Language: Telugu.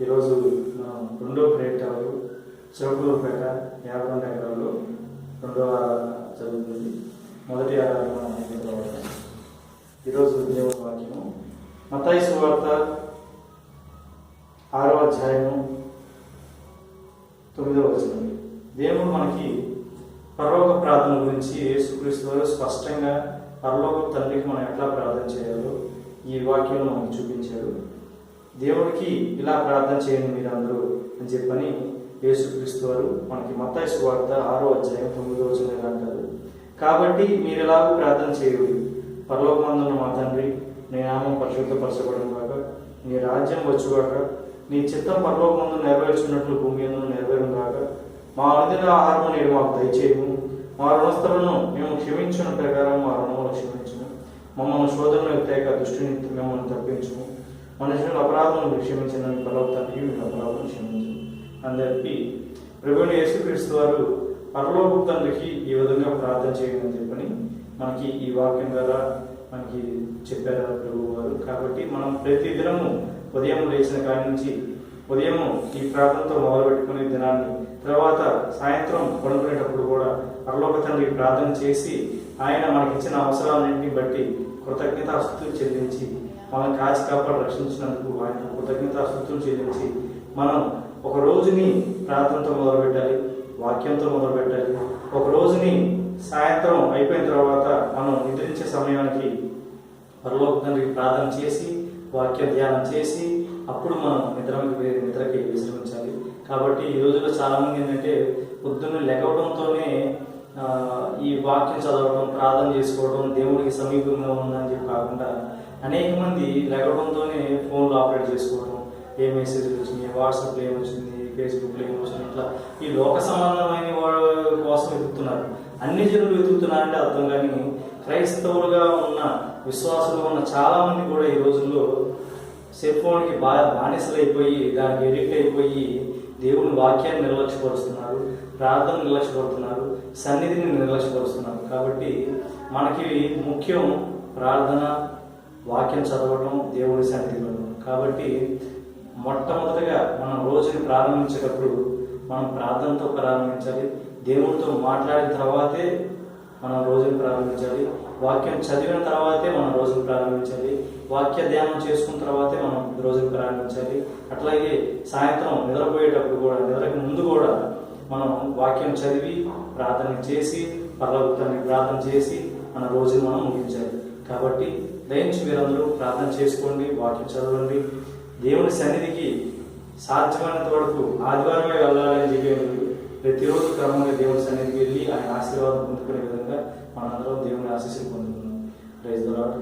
ఈరోజు మనం రెండో ప్రేట్ టవర్ యాభై రెండు ఎకరాల్లో రెండవ జరుగుతుంది. మొదటి ఆధారం ఈరోజు దేవుని వాక్యము. మతాయి సువార్త ఆరో అధ్యాయము తొమ్మిదవ వచనం. దేవుడు మనకి పరలోక ప్రార్థన గురించి యేసుక్రీస్తు స్పష్టంగా పరలోక తండ్రికి మనం ఎట్లా ప్రార్థన చేయాలో ఈ వాక్యంలో మనకు చూపించాడు. దేవుడికి ఇలా ప్రార్థన చేయండి మీరందరూ అని చెప్పని యేసుక్రీస్తు వారు మనకి మత్తాయి సువార్త ఆరో అధ్యాయం తొమ్మిదో వచ్చిన అంటారు. కాబట్టి మీరు ఎలాగో ప్రార్థన చేయుడి? పరలోకమందున్న మా తండ్రి నీ నామం పరిశుద్ధపరచబడిన కాక నీ రాజ్యం వచ్చుగాక నీ చిత్తం పరలోకమందు నెరవేర్చున్నట్లు భూమి ఎందు నెరవేరును కాక మా అనుదిన ఆహారం నేను మాకు దయచేయము. మా రుణస్థులను మేము క్షమించిన ప్రకారం మా రుణములు క్షమించము మమ్మల్ని శోధనలు తేక దృష్టిని మిమ్మల్ని తప్పించము. మనుషుల అపరాధములు క్షమించినందుకు పరలోక తండ్రి అపరాధం క్షమించు. అని చెప్పి ప్రభుని యేసుక్రీస్తు వారు పరలోక తండ్రికి ఈ విధంగా ప్రార్థన చేయమని చెప్పని మనకి ఈ వాక్యం ద్వారా మనకి చెప్పారు ప్రభు వారు కాబట్టి మనం ప్రతి దినము ఉదయం లేచిన కాడి నుంచి ఉదయం ఈ ప్రార్థనతో మొదలు పెట్టుకునే దినాన్ని తర్వాత సాయంత్రం పడుకునేటప్పుడు కూడా పరలోక తండ్రి ప్రార్థన చేసి ఆయన మనకిచ్చిన అవసరాలన్నింటినీ బట్టి కృతజ్ఞతాస్తుతులు చెల్లించి మనం కాచి కాపాడు రక్షించినందుకు ఆయన కృతజ్ఞతాస్తుతులు చెల్లించి మనం ఒక రోజుని ప్రార్థనతో మొదలుపెట్టాలి వాక్యంతో మొదలుపెట్టాలి. ఒక రోజుని సాయంత్రం అయిపోయిన తర్వాత మనం నిద్రించే సమయానికి పరలోక తండ్రికి ప్రార్థన చేసి వాక్య ధ్యానం చేసి అప్పుడు మనం నిద్రకి నిద్రకి విశ్రమించాలి. కాబట్టి ఈ రోజుల్లో చాలామంది ఏంటంటే పొద్దున్న లెగవడంతోనే ఈ వాక్యం చదవడం ప్రార్థన చేసుకోవడం దేవుడికి సమీపంగా ఉందని చెప్పి కాకుండా అనేక మంది లెగవడంతోనే ఫోన్లో ఆపరేట్ చేసుకోవడం ఏ మెసేజ్ వాట్సాప్ వాట్సాప్లో ఏమొచ్చింది ఫేస్బుక్లో ఏమొచ్చింది ఇట్లా ఈ లోక సంబంధమైన వాళ్ళ కోసం వెతుకుతున్నారు. అన్ని జనులు వెతుకుతున్నారంటే అర్థం కానీ క్రైస్తవులుగా ఉన్న విశ్వాసులుగా ఉన్న చాలామంది కూడా ఈ రోజుల్లో సెల్ ఫోన్కి బాగా బానిసలైపోయి దానికి ఎడిక్ట్ అయిపోయి దేవుని వాక్యాన్ని నిర్లక్ష్యపరుస్తున్నారు ప్రార్థన నిర్లక్ష్యపడుతున్నారు సన్నిధిని నిర్లక్ష్యపరుస్తున్నారు. కాబట్టి మనకి ముఖ్యం ప్రార్థన వాక్యం చదవడం దేవుడి సన్నిధిలో. కాబట్టి మొట్టమొదటిగా మనం రోజుని ప్రారంభించేటప్పుడు మనం ప్రార్థనతో ప్రారంభించాలి దేవునితో మాట్లాడిన తర్వాతే మనం రోజుని ప్రారంభించాలి వాక్యం చదివిన తర్వాతే మనం రోజును ప్రారంభించాలి వాక్య ధ్యానం చేసుకున్న తర్వాతే మనం రోజును ప్రారంభించాలి. అట్లాగే సాయంత్రం నిద్రపోయేటప్పుడు కూడా నిద్రకు ముందు కూడా మనం వాక్యం చదివి ప్రార్థన చేసి పర్వతాన్ని ప్రార్థన చేసి మన రోజును మనం ముగించాలి. కాబట్టి దయించి మీరందరూ ప్రార్థన చేసుకోండి వాక్యం చదవండి. దేవుని సన్నిధికి సాధ్యమైనంత వరకు ఆదివారమే వెళ్ళాలని చెప్పే ప్రతిరోజు క్రమంగా దేవుని సన్నిధికి వెళ్ళి ఆయన ఆశీర్వాదం పొందుకునే విధంగా మనందరం దేవుని ఆశీస్సులు పొందుకున్నాం రైజ్ ద్వారా